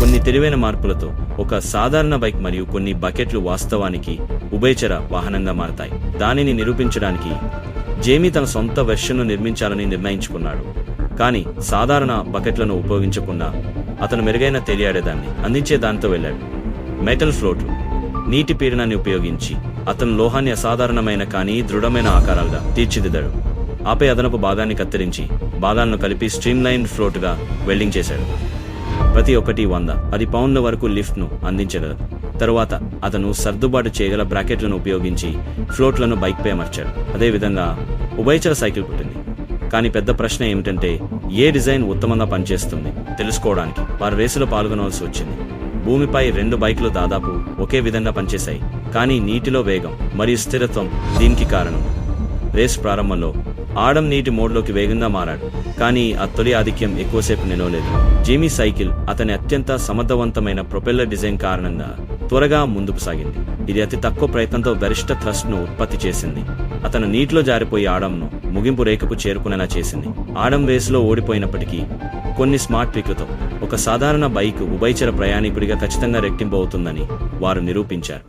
కొన్ని తెలివైన మార్పులతో ఒక సాధారణ బైక్ మరియు కొన్ని బకెట్లు వాస్తవానికి ఉభయచర వాహనంగా మారతాయి. దానిని నిరూపించడానికి జేమీ తన సొంత వెర్షన్ను నిర్మించాలని నిర్ణయించుకున్నాడు. కానీ సాధారణ బకెట్లను ఉపయోగించకుండా అతను మెరుగైన తెలియాడేదాన్ని అందించే దానితో వెళ్ళాడు. మెటల్ ఫ్లోట్లు నీటి పీడనాన్ని ఉపయోగించి అతను లోహాన్ని అసాధారణమైన కానీ దృఢమైన ఆకారాలుగా తీర్చిదిద్దాడు. ఆపై అదనపు భాగాన్ని కత్తిరించి భాగాలను కలిపి స్ట్రీమ్ లైన్ ఫ్లోట్గా వెల్డింగ్ చేశాడు. ప్రతి ఒక్కటి వంద. పది పౌండ్ల వరకు లిఫ్ట్ను అందించగలదు తరువాత అతను సర్దుబాటు చేయగల బ్రాకెట్లను ఉపయోగించి ఫ్లోట్లను బైక్పై అమర్చాడు. అదేవిధంగా ఉభయచర సైకిల్ పుట్టింది కానీ పెద్ద ప్రశ్న ఏమిటంటే ఏ డిజైన్ ఉత్తమంగా పనిచేస్తుంది? తెలుసుకోవడానికి వారు రేసులో పాల్గొనవలసి వచ్చింది. భూమిపై రెండు బైకులు దాదాపు ఒకే విధంగా పనిచేశాయి. కానీ నీటిలో వేగం మరియు స్థిరత్వం దీనికి కారణం. రేస్ ప్రారంభంలో ఆడం నీటి మోడ్లోకి వేగంగా మారాడు. కానీ ఆ తొలి ఆధిక్యం ఎక్కువసేపు నిలవలేదు. జేమీ సైకిల్ అతని అత్యంత సమర్థవంతమైన ప్రొపెల్లర్ డిజైన్ కారణంగా త్వరగా ముందుకు సాగింది. ఇది అతి తక్కువ ప్రయత్నంతో గరిష్ట థ్రస్ట్ను ఉత్పత్తి చేసింది. అతను నీటిలో జారిపోయి ఆడంను ముగింపు రేఖకు చేరుకునేలా చేసింది. ఆడం వేసులో ఓడిపోయినప్పటికీ కొన్ని స్మార్ట్ ట్రిక్లతో ఒక సాధారణ బైక్ ఉభయచర ప్రయాణికుడిగా ఖచ్చితంగా రెట్టింపు అవుతుందని వారు నిరూపించారు.